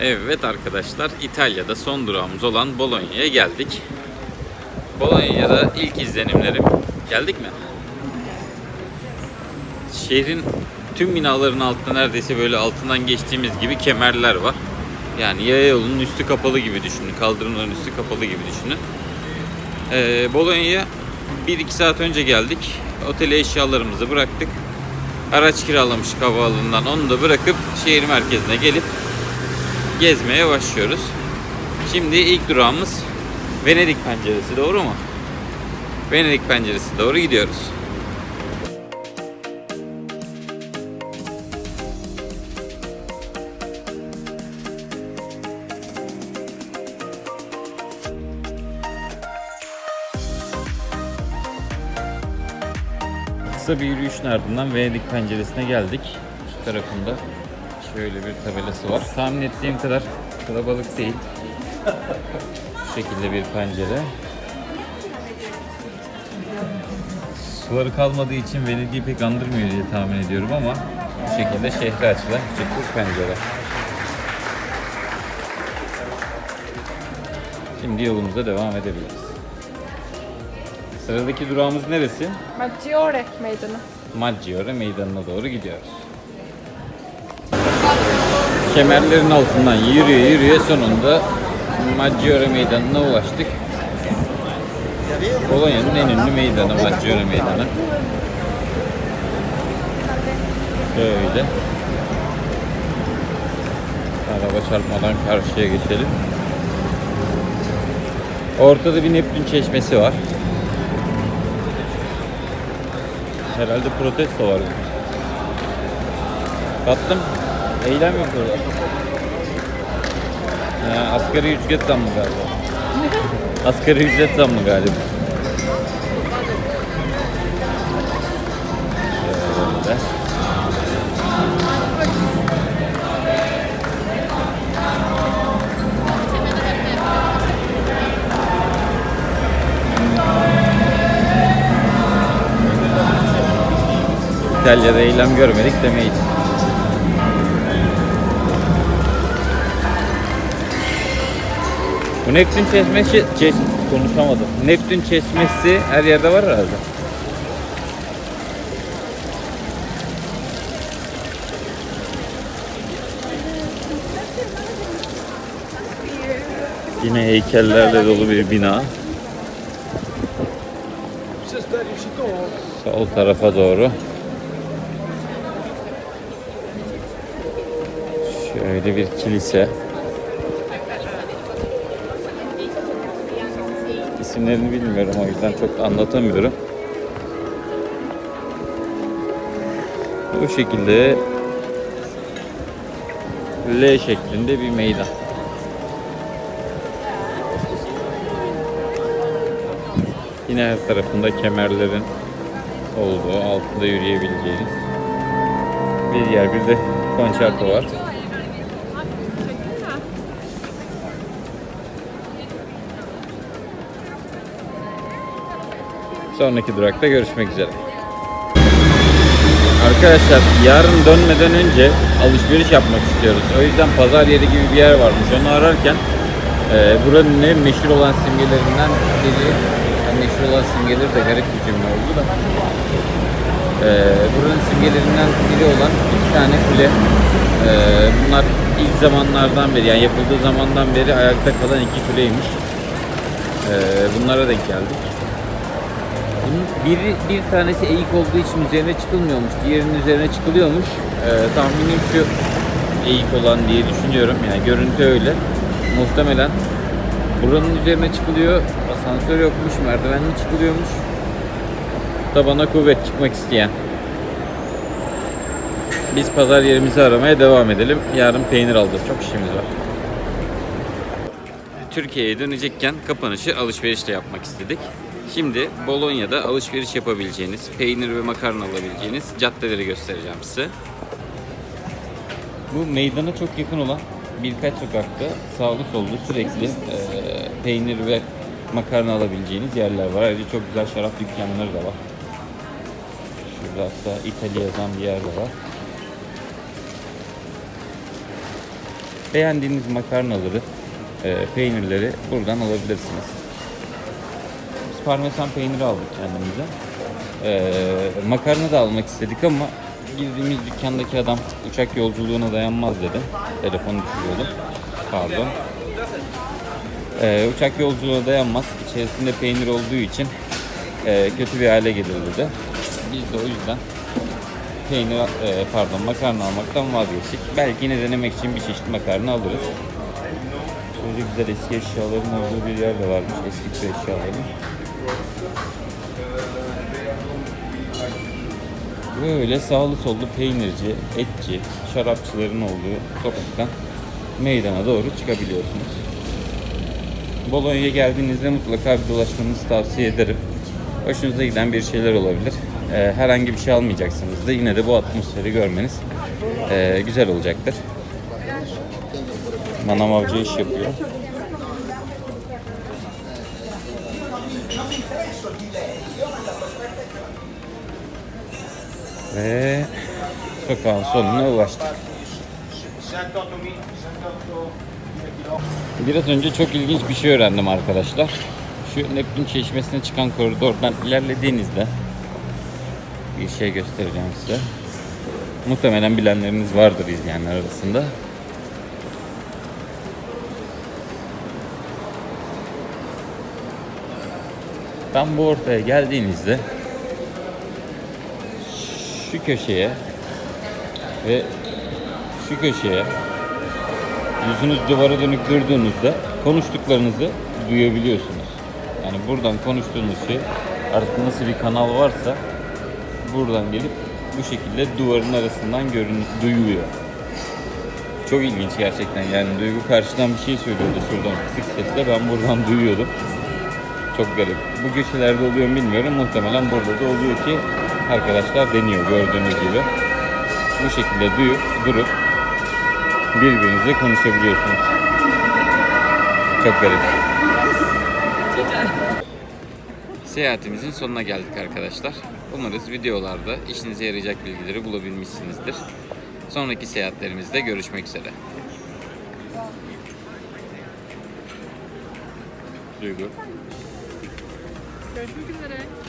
Evet arkadaşlar İtalya'da son durağımız olan Bologna'ya geldik. Bologna'da ilk izlenimlerim. Geldik mi? Şehrin tüm binaların altında neredeyse böyle altından geçtiğimiz gibi kemerler var. Yani yaya yolunun üstü kapalı gibi düşünün. Kaldırımların üstü kapalı gibi düşünün. Ee, Bologna'ya 1-2 saat önce geldik. Otele eşyalarımızı bıraktık. Araç kiralamıştık havaalanından. Onu da bırakıp şehir merkezine gelip gezmeye başlıyoruz. Şimdi ilk durağımız Venedik penceresi doğru mu? Venedik penceresi doğru gidiyoruz. Kısa bir yürüyüşün ardından Venedik penceresine geldik. Üst tarafında şöyle bir tabelası var. Tahmin ettiğim kadar kalabalık değil. Bu şekilde bir pencere. Suları kalmadığı için Venedik'i pek andırmıyor diye tahmin ediyorum ama bu şekilde şehre açılan küçük bir pencere. Şimdi yolumuza devam edebiliriz. Sıradaki durağımız neresi? Maggiore meydanı. Maggiore meydanına doğru gidiyoruz. Kemerlerin altından yürüye yürüye sonunda Maggiore meydanına ulaştık. Polonya'nın en ünlü meydanı Maggiore meydanı. Böyle. Araba çarpmadan karşıya geçelim. Ortada bir Neptün çeşmesi var. Herhalde protesto var. Tatlım, eylem yapıyorlar. Ha, asgari ücret zammı galiba. asgari ücret zammı galiba. Şöyle. İtalya'da eylem görmedik demeyiz. Neptün çeşmesi, çeş, konuşamadım. Neptün çeşmesi her yerde var herhalde. Yine heykellerle dolu bir bina. Sol tarafa doğru. Şöyle bir kilise. İsimlerini bilmiyorum o yüzden çok anlatamıyorum. Bu şekilde L şeklinde bir meydan. Yine her tarafında kemerlerin olduğu, altında yürüyebileceğiniz bir yer. Bir de konçerto var. Sonraki durakta görüşmek üzere. Arkadaşlar yarın dönmeden önce alışveriş yapmak istiyoruz. O yüzden pazar yeri gibi bir yer varmış. Onu ararken e, buranın ne meşhur olan simgelerinden biri, meşhur olan simgeleri de garip bir cümle oldu da. E, buranın simgelerinden biri olan iki tane kule. E, bunlar ilk zamanlardan beri yani yapıldığı zamandan beri ayakta kalan iki kuleymiş. E, bunlara denk geldik. Bunun biri, bir tanesi eğik olduğu için üzerine çıkılmıyormuş. Diğerinin üzerine çıkılıyormuş. Ee, tahminim şu eğik olan diye düşünüyorum. Yani görüntü öyle. Muhtemelen buranın üzerine çıkılıyor. Asansör yokmuş. Merdivenli çıkılıyormuş. Tabana kuvvet çıkmak isteyen. Biz pazar yerimizi aramaya devam edelim. Yarın peynir alacağız. Çok işimiz var. Türkiye'ye dönecekken kapanışı alışverişle yapmak istedik. Şimdi Bolonya'da alışveriş yapabileceğiniz, peynir ve makarna alabileceğiniz caddeleri göstereceğim size. Bu meydana çok yakın olan birkaç sokakta sağlı sollu sürekli e, peynir ve makarna alabileceğiniz yerler var. Ayrıca çok güzel şarap dükkanları da var. Şurada hatta İtalya yazan bir yer de var. Beğendiğiniz makarnaları, e, peynirleri buradan alabilirsiniz. Parmesan peyniri aldık kendimize. E, makarna da almak istedik ama girdiğimiz dükkandaki adam uçak yolculuğuna dayanmaz dedi. Telefonu düşürüyordum. Pardon. E, uçak yolculuğuna dayanmaz. İçerisinde peynir olduğu için e, kötü bir hale gelir dedi. Biz de o yüzden peynir, e, pardon makarna almaktan vazgeçtik. Belki yine denemek için bir çeşit makarna alırız. Şöyle güzel eski eşyaların olduğu bir yer de varmış. Eski köy Böyle sağlı sollu peynirci, etçi, şarapçıların olduğu sokaktan meydana doğru çıkabiliyorsunuz. Bolonya'ya geldiğinizde mutlaka bir dolaşmanızı tavsiye ederim. Hoşunuza giden bir şeyler olabilir. Ee, herhangi bir şey almayacaksınız da yine de bu atmosferi görmeniz ee, güzel olacaktır. Manav avcı iş yapıyor. Ve sokağın sonuna ulaştık. Biraz önce çok ilginç bir şey öğrendim arkadaşlar. Şu Neptün Çeşmesi'ne çıkan koridordan ilerlediğinizde bir şey göstereceğim size. Muhtemelen bilenleriniz vardır izleyenler arasında. Tam bu ortaya geldiğinizde şu köşeye ve şu köşeye yüzünüz duvara dönük durduğunuzda konuştuklarınızı duyabiliyorsunuz. Yani buradan konuştuğunuz şey artık nasıl bir kanal varsa buradan gelip bu şekilde duvarın arasından görün duyuluyor. Çok ilginç gerçekten yani Duygu karşıdan bir şey söylüyordu şuradan kısık sesle ben buradan duyuyordum. Çok garip. Bu köşelerde oluyor mu bilmiyorum. Muhtemelen burada da oluyor ki arkadaşlar deniyor gördüğünüz gibi. Bu şekilde duyup durup birbirinizle konuşabiliyorsunuz. Çok garip. Seyahatimizin sonuna geldik arkadaşlar. Umarız videolarda işinize yarayacak bilgileri bulabilmişsinizdir. Sonraki seyahatlerimizde görüşmek üzere. Duygu. Görüşmek üzere.